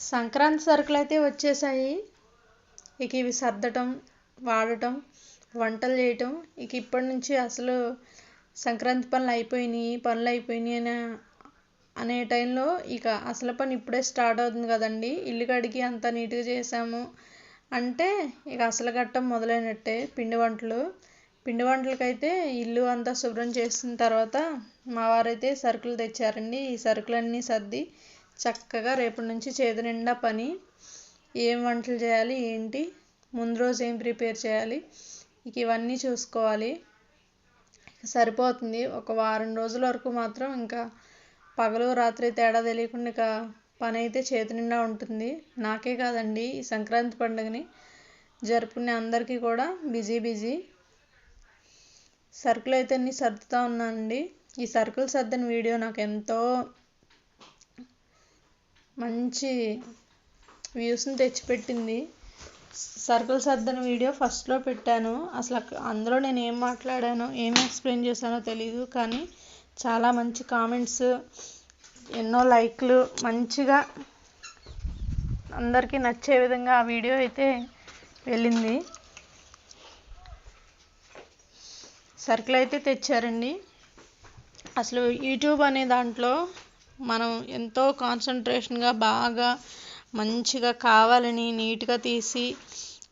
సంక్రాంతి సరుకులు అయితే వచ్చేసాయి. ఇక ఇవి సర్దటం వాడటం వంటలు చేయటం. ఇక ఇప్పటి నుంచి అసలు సంక్రాంతి పనులు అయిపోయినాయి పనులు అయిపోయినాయి అని అనే టైంలో ఇక అసలు పని ఇప్పుడే స్టార్ట్ అవుతుంది కదండి. ఇల్లు కడిగి అంత నీట్గా చేసాము అంటే ఇక అసలు ఘట్టం మొదలైనట్టే పిండి వంటలు. పిండి వంటలకైతే ఇల్లు అంతా శుభ్రం చేసిన తర్వాత మా వారైతే సరుకులు తెచ్చారండి. ఈ సరుకులన్నీ సర్ది చక్కగా రేపటి నుంచి చేతి నిండా పని. ఏం వంటలు చేయాలి ఏంటి? ముందు రోజు ఏం ప్రిపేర్ చేయాలి? ఇక ఇవన్నీ చూసుకోవాలి. సరిపోతుంది. ఒక వారం రోజుల వరకు మాత్రం ఇంకా పగలు రాత్రి తేడా తెలియకుండా ఇక పని అయితే చేతి నిండా ఉంటుంది. నాకే కాదండి ఈ సంక్రాంతి పండుగని జరుపుకునే అందరికీ కూడా బిజీ బిజీ. సరుకులు అయితే అన్నీ సర్దుతూ ఉన్నానండి. ఈ సరుకులు సర్దిన వీడియో నాకు ఎంతో మంచి వ్యూస్ని తెచ్చిపెట్టింది. సరుకులు సర్దిన వీడియో ఫస్ట్లో పెట్టాను. అసలు అందులో నేను ఏం మాట్లాడానో ఏం ఎక్స్ప్లెయిన్ చేశానో తెలియదు కానీ చాలా మంచి కామెంట్స్ ఎన్నో లైక్లు మంచిగా అందరికీ నచ్చే విధంగా ఆ వీడియో అయితే వెళ్ళింది. సరుకులు అయితే తెచ్చారండి. అసలు యూట్యూబ్ అనే దాంట్లో మనం ఎంతో కాన్సన్ట్రేషన్గా బాగా మంచిగా కావాలని నీట్గా తీసి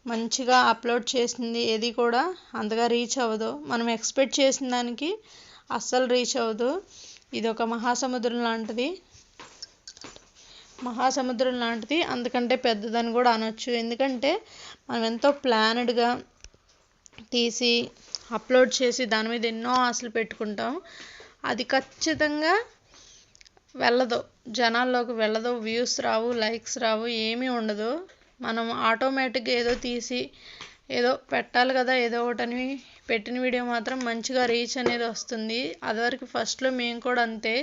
మంచిగా అప్లోడ్ చేసింది ఏది కూడా అంతగా రీచ్ అవ్వదు. మనం ఎక్స్పెక్ట్ చేసిన దానికి అస్సలు రీచ్ అవ్వదు. ఇది ఒక మహాసముద్రం లాంటిది. మహాసముద్రం లాంటిది. అందుకంటే పెద్దదని కూడా అనొచ్చు. ఎందుకంటే మనం ఎంతో ప్లానెడ్గా తీసి అప్లోడ్ చేసి దాని మీద ఎన్నో ఆశలు పెట్టుకుంటాం. అది ఖచ్చితంగా వెళ్ళదు. జనాల్లోకి వెళ్ళదు. వ్యూస్ రావు లైక్స్ రావు ఏమీ ఉండదు. మనం ఆటోమేటిక్గా ఏదో తీసి ఏదో పెట్టాలి కదా ఏదో ఒకటని పెట్టిన వీడియో మాత్రం మంచిగా రీచ్ అనేది వస్తుంది. అదివరకు ఫస్ట్లో మేము కూడా అంతే.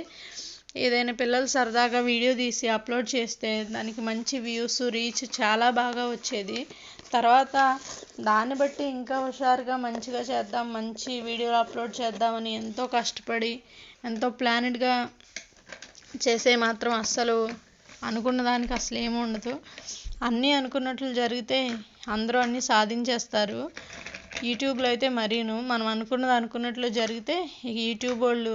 ఏదైనా పిల్లలు సరదాగా వీడియో తీసి అప్లోడ్ చేస్తే దానికి మంచి వ్యూస్ రీచ్ చాలా బాగా వచ్చేది. తర్వాత దాన్ని బట్టి ఇంకా హుషారుగా మంచిగా చేద్దాం మంచి వీడియోలు అప్లోడ్ చేద్దామని ఎంతో కష్టపడి ఎంతో ప్లానెడ్గా చేసే మాత్రం అస్సలు అనుకున్న దానికి అసలు ఏమి ఉండదు. అన్నీ అనుకున్నట్లు జరిగితే అందరూ అన్నీ సాధించేస్తారు. యూట్యూబ్లో అయితే మరీను. మనం అనుకున్నది అనుకున్నట్లు జరిగితే ఇక యూట్యూబ్ వాళ్ళు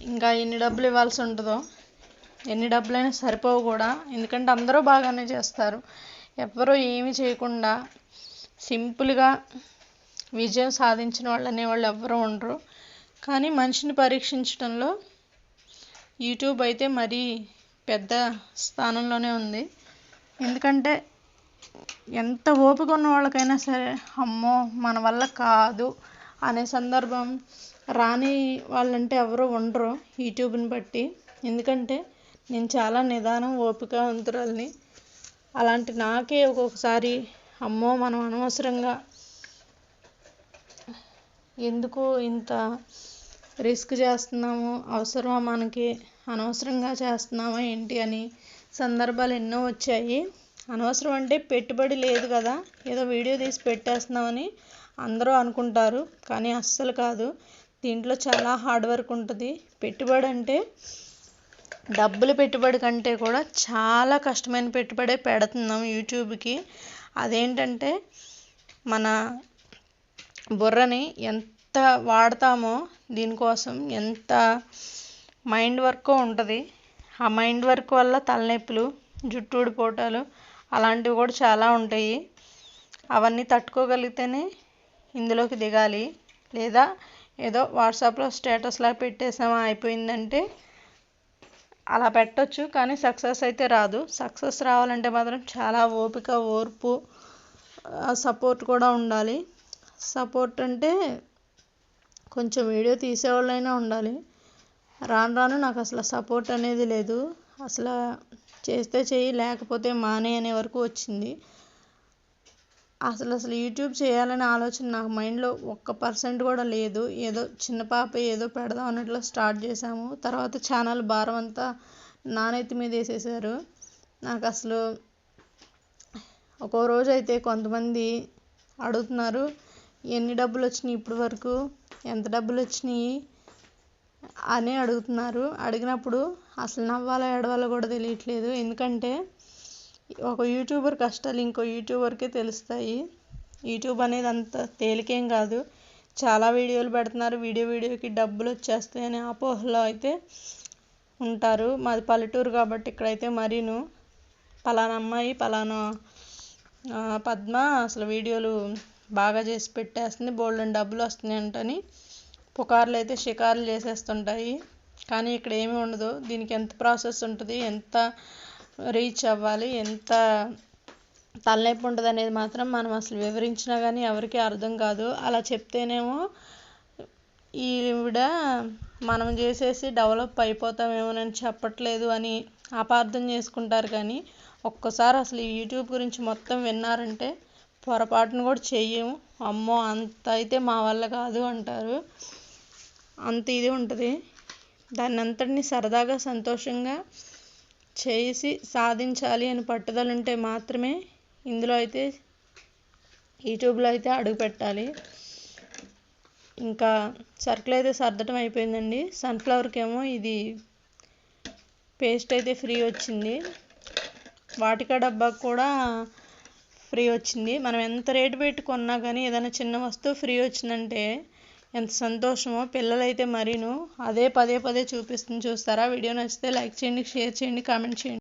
ఇంకా ఎన్ని డబ్బులు ఇవ్వాల్సి ఉంటుందో ఎన్ని డబ్బులైనా సరిపోవు కూడా. ఎందుకంటే అందరూ బాగానే చేస్తారు. ఎవరూ ఏమి చేయకుండా సింపుల్గా విజయం సాధించిన వాళ్ళు అనేవాళ్ళు ఎవ్వరూ ఉండరు. కానీ మనిషిని పరీక్షించడంలో యూట్యూబ్ అయితే మరీ పెద్ద స్థానంలోనే ఉంది. ఎందుకంటే ఎంత ఓపిక ఉన్న వాళ్ళకైనా సరే అమ్మో మన వల్ల కాదు అనే సందర్భం రాని వాళ్ళంటే ఎవరు ఉండరు యూట్యూబ్ని బట్టి. ఎందుకంటే నేను చాలా నిదానం ఓపిక ఓపికవంతురాలిని. అలాంటి నాకే ఒక్కొక్కసారి అమ్మో మనం అనవసరంగా ఎందుకు ఇంత రిస్క్ చేస్తున్నాము అవసరమా మనకి అనవసరంగా చేస్తున్నామా ఏంటి అని సందర్భాలు ఎన్నో వచ్చాయి. అనవసరం అంటే పెట్టుబడి లేదు కదా ఏదో వీడియో తీసి పెట్టేస్తున్నామని అందరూ అనుకుంటారు కానీ అస్సలు కాదు. దీంట్లో చాలా హార్డ్ వర్క్ ఉంటుంది. పెట్టుబడి అంటే డబ్బులు పెట్టుబడి కంటే కూడా చాలా కష్టమైన పెట్టుబడే పెడుతున్నాం యూట్యూబ్కి. అదేంటంటే మన బుర్రని ఎంత వాడతామో దీనికోసం ఎంత మైండ్ వర్క్ ఉంటుంది. ఆ మైండ్ వర్క్ వల్ల తలనొప్పులు జుట్టు ఊడిపోవటాలు అలాంటివి కూడా చాలా ఉంటాయి. అవన్నీ తట్టుకోగలిగితేనే ఇందులోకి దిగాలి. లేదా ఏదో వాట్సాప్లో స్టేటస్లా పెట్టేసామా అయిపోయిందంటే అలా పెట్టొచ్చు కానీ సక్సెస్ అయితే రాదు. సక్సెస్ రావాలంటే మాత్రం చాలా ఓపిక ఓర్పు సపోర్ట్ కూడా ఉండాలి. సపోర్ట్ అంటే కొంచెం వీడియో తీసేవాళ్ళైనా ఉండాలి. రాను రాను నాకు అసలు సపోర్ట్ అనేది లేదు. అసలు చేస్తే చెయ్యి లేకపోతే మానే అనే వరకు వచ్చింది. అసలు అసలు యూట్యూబ్ చేయాలనే ఆలోచన నాకు మైండ్లో ఒక్క పర్సెంట్ కూడా లేదు. ఏదో చిన్న పాప ఏదో పెడదాం అన్నట్లు స్టార్ట్ చేశాము. తర్వాత ఛానల్ భారం అంతా నానెత్తి మీద వేసేసారు. నాకు అసలు ఒక్కో రోజు అయితే కొంతమంది అడుగుతున్నారు. ఎన్ని డబ్బులు వచ్చినాయి ఇప్పటి వరకు? ఎంత డబ్బులు వచ్చినాయి అని అడుగుతున్నారు. అడిగినప్పుడు అసలు నవ్వాలో ఏడవాలో కూడా తెలియట్లేదు. ఎందుకంటే ఒక యూట్యూబర్ కష్టాలు ఇంకో యూట్యూబర్కే తెలుస్తాయి. యూట్యూబ్ అనేది అంత తేలికేం కాదు. చాలా వీడియోలు పెడుతున్నారు. వీడియో వీడియోకి డబ్బులు వచ్చేస్తాయి అనే అపోహలో అయితే ఉంటారు. మాది పల్లెటూరు కాబట్టి ఇక్కడైతే మరీను. పలానా అమ్మాయి పలానా పద్మ అసలు వీడియోలు బాగా చేసి పెట్టేస్తుంది. బోల్డెన్ డబ్బులు వస్తున్నాయి అంటని పుకార్లు అయితే షికార్లు చేసేస్తుంటాయి. కానీ ఇక్కడ ఏమీ ఉండదు. దీనికి ఎంత ప్రాసెస్ ఉంటుంది? ఎంత రీచ్ అవ్వాలి? ఎంత తలనొప్పి ఉంటుంది అనేది మాత్రం మనం అసలు వివరించినా కానీ ఎవరికీ అర్థం కాదు. అలా చెప్తేనేమో ఈవిడ మనం చేసేసి డెవలప్ అయిపోతామేమోనని చెప్పట్లేదు అని అపార్థం చేసుకుంటారు. కానీ ఒక్కసారి అసలు ఈ యూట్యూబ్ గురించి మొత్తం విన్నారంటే పొరపాటును కూడా చెయ్యము. అమ్మో అంత అయితే మా వల్ల కాదు అంటారు. అంత ఇది ఉంటుంది. దాన్ని అంతటిని సరదాగా సంతోషంగా చేసి సాధించాలి అని పట్టుదల ఉంటే మాత్రమే ఇందులో అయితే యూట్యూబ్లో అయితే అడుగు పెట్టాలి. ఇంకా సర్కిల్ అయితే సర్దటం అయిపోయిందండి. సన్ఫ్లవర్కి ఏమో ఇది పేస్ట్ అయితే ఫ్రీ వచ్చింది. వాటికా డబ్బాకు కూడా ఫ్రీ వచ్చింది. మనం ఎంత రేటు పెట్టుకున్నా కానీ ఏదైనా చిన్న వస్తువు ఫ్రీ వచ్చిందంటే ఎంత సంతోషమో. పిల్లలైతే మరీను. అదే పదే పదే చూపిస్తుంది. చూస్తారా? వీడియో నచ్చితే లైక్ చేయండి షేర్ చేయండి కామెంట్ చేయండి.